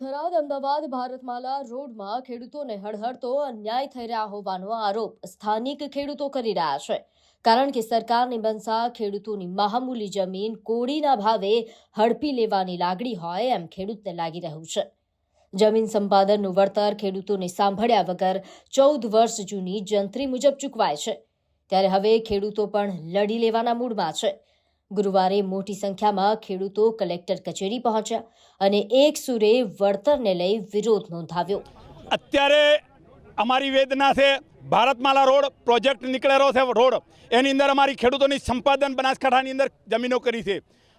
થરાદ અમદાવાદ ભારતમાલા રોડમાં ખેડૂતોને હળહળતો અન્યાય થઈ રહ્યા હોવાનો આરોપ સ્થાનિક ખેડૂતો કરી રહ્યા છે. કારણ કે સરકારની બનસા ખેડૂતોની મહામૂલી જમીન કોડીના ભાવે હડપી લેવાની લાગણી હોય એમ ખેડૂતને લાગી રહ્યું છે. જમીન સંપાદનનું વળતર ખેડૂતોને સાંભળ્યા વગર ચૌદ વર્ષ જૂની જંત્રી મુજબ ચૂકવાય છે. ત્યારે હવે ખેડૂતો પણ લડી લેવાના મૂડમાં છે. ગુરુવારે મોટી સંખ્યામાં ખેડૂતો કલેક્ટર કચેરી પહોંચ્યા અને એક સુરે વળતરને લઈ વિરોધ નોંધાવ્યો. અત્યારે અમારી વેદના છે, ભારતમાલા રોડ પ્રોજેક્ટ નીકળેલો છે રોડ. એની અંદર અમારી ખેડૂતોની સંપાદન બનાસકાંઠાની અંદર જમીનો કરી છે.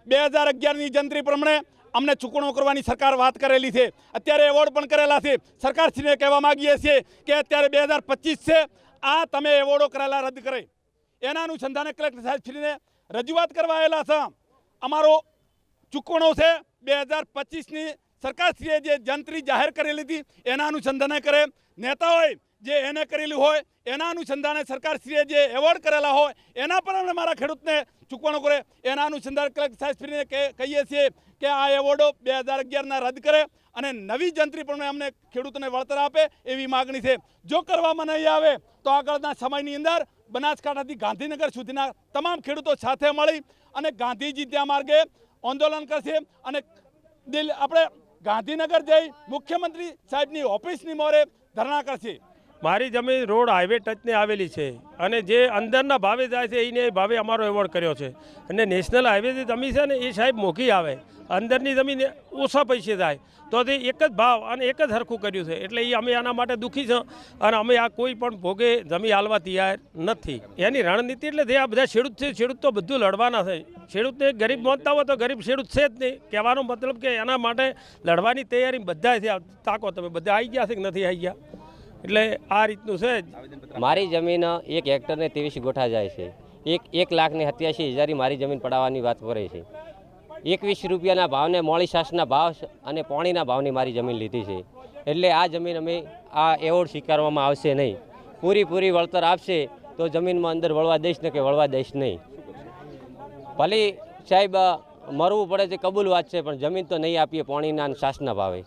બે હજાર અગિયારની જંત્રી પ્રમાણે અમને ચૂકવણો કરવાની સરકાર વાત કરેલી છે. અત્યારે એવોર્ડ પણ કરેલા છે. સરકારશ્રીને કહેવા માગીએ છીએ કે અત્યારે બે હજાર પચીસ છે, આ તમે એવોર્ડો કરેલા રદ કરે. એના અનુસંધાને કલેક્ટર સાહેબશ્રીને રજૂઆત કરવા આવેલા છે. અમારો ચૂકવણો છે બે હજાર પચીસની સરકારશ્રીએ જે જંત્રી જાહેર કરેલી હતી, એના અનુસંધાને કરે. નેતાઓએ જે એને કરેલું હોય, એના અનુસંધાને સરકારશ્રીએ જે એવોર્ડ કરેલા હોય, એના પર અમે મારા ખેડૂતને ચૂકવણો કરે. એના અનુસંધાન કલેક્ટર સાહેબશ્રીને કહે- કહીએ છીએ કે આ એવોર્ડો બે હજાર અગિયારના રદ કરે અને નવી જંત્રી પણ અમને ખેડૂતોને વળતર આપે એવી માગણી છે. જો કરવામાં નહીં આવે, તો આગળના સમયની અંદર બનાસકાંઠાથી ગાંધીનગર સુધીના તમામ ખેડૂતો સાથે મળી અને ગાંધીજી ત્યાં માર્ગે આંદોલન કરશે અને દિલ આપણે ગાંધીનગર જઈ મુખ્યમંત્રી સાહેબની ઓફિસની મોરે ધરણા કરશે. મારી જમીન રોડ હાઈવે ટચને આવેલી છે અને જે અંદરના ભાવે જાય છે એને ભાવે અમારો એવોર્ડ કર્યો છે. અને નેશનલ હાઈવે જે જમીન છે ને એ સાહેબ મોઘી આવે. અંદરની જમીન ઓછા પૈસે જાય. તો તે એક જ ભાવ અને એક જ હરખું કર્યું છે. એટલે એ અમે આના માટે દુઃખી છો અને અમે આ કોઈ પણ ભોગે જમીન હાલવા તૈયાર નથી. એની રણનીતિ એટલે જે આ બધા ખેડૂત છે, ખેડૂત તો બધું લડવાના છે. ખેડૂતને ગરીબ મોતતા હોય તો ગરીબ ખેડૂત છે જ નહીં. કહેવાનો મતલબ કે એના માટે લડવાની તૈયારી બધા છે. તાકો તમે બધા આવી ગયા છે કે નથી આવી ગયા? એટલે આ રીતનું છે મારી જમીન એક હેક્ટરને ત્રેવીસ ગોઠા જાય છે. એક એક લાખને સત્યાસી હજારની મારી જમીન પડાવવાની વાત કરે છે. એકવીસ રૂપિયાના ભાવને મોળી શાસના ભાવ અને પોણીના ભાવની મારી જમીન લીધી છે. એટલે આ જમીન અમે આ એવોર્ડ સ્વીકારવામાં આવશે નહીં. પૂરીપૂરી વળતર આપશે તો જમીનમાં અંદર વળવા દઈશ ને કે વળવા દઈશ નહીં. ભલે સાહેબ, મરવું પડે છે કબૂલ વાત છે, પણ જમીન તો નહીં આપીએ પોણીના છાસના ભાવે.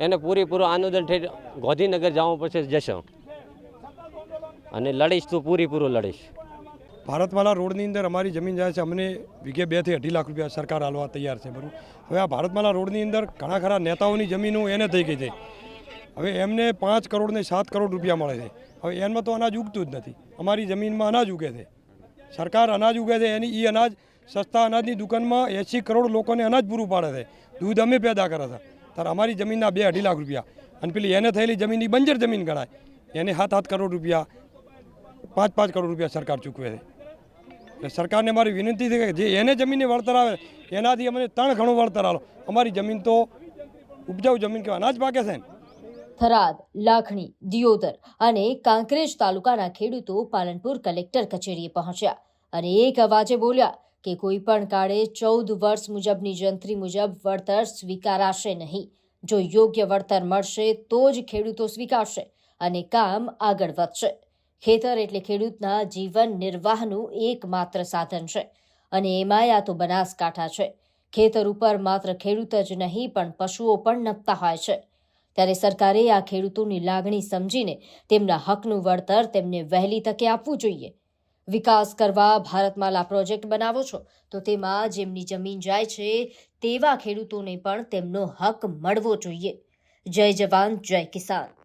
એને પૂરેપૂરું આનંદન ઠેઠ ગાંધીનગર જવું પડશે જશો. અને લડીશ તો પૂરેપૂરું લડીશ. ભારતમાલા રોડની અંદર અમારી જમીન જાય છે, અમને વીઘે બેથી અઢી લાખ રૂપિયા સરકાર હાલવા તૈયાર છે, બરાબર? હવે આ ભારતમાલા રોડની અંદર ઘણા ખરા નેતાઓની જમીનો એને થઈ ગઈ છે. હવે એમને પાંચ કરોડ ને સાત કરોડ રૂપિયા મળે છે. હવે એમાં તો અનાજ ઉગતું જ નથી. અમારી જમીનમાં અનાજ ઉગે છે. સરકાર અનાજ ઉગે છે, એની એ અનાજ, સસ્તા અનાજની દુકાનમાં એંસી કરોડ લોકોને અનાજ પૂરું પાડે છે. દૂધ અમે પેદા કરે છે ત્યારે અમારી જમીનના બે અઢી લાખ રૂપિયા. અને પેલી એને થયેલી જમીનની બંજર જમીન ગણાય. એને સાત સાત કરોડ રૂપિયા પાંચ પાંચ કરોડ રૂપિયા સરકાર ચૂકવે છે. એટલે સરકારને મારી વિનંતી છે કે જે એને જમીનને વળતર આવે, એનાથી અમને ત્રણ ઘણું વળતર આલો. અમારી જમીન તો ઉપજાઉ જમીન કે અનાજ પાકે છે ને? થરાદ, લાખણી, દિયોદર અને કાંકરેજ તાલુકાના ખેડૂતો પાલનપુર કલેક્ટર કચેરીએ પહોંચ્યા અને એક અવાજે બોલ્યા કે કોઈપણ કાળે ચૌદ વર્ષ મુજબની જંત્રી મુજબ વળતર સ્વીકારાશે નહીં. જો યોગ્ય વળતર મળશે, તો જ ખેડૂતો સ્વીકારશે અને કામ આગળ વધશે. ખેતર એટલે ખેડૂતના જીવન નિર્વાહનું એકમાત્ર સાધન છે અને એમાંય આ તો બનાસકાંઠા છે. ખેતર ઉપર માત્ર ખેડૂત જ નહીં, પણ પશુઓ પણ નપતા હોય છે. ત્યારે સરકારે આ ખેડૂતોની લાગણી સમજીને તેમના હકનું વળતર તેમને વહેલી તકે આપવું જોઈએ. વિકાસ કરવા ભારતમાલા પ્રોજેક્ટ બનાવો છો, તો તેમાં જેમની જમીન જાય છે, તેવા ખેડૂતોને પણ તેમનો હક મળવો જોઈએ. જય જવાન, જય કિસાન.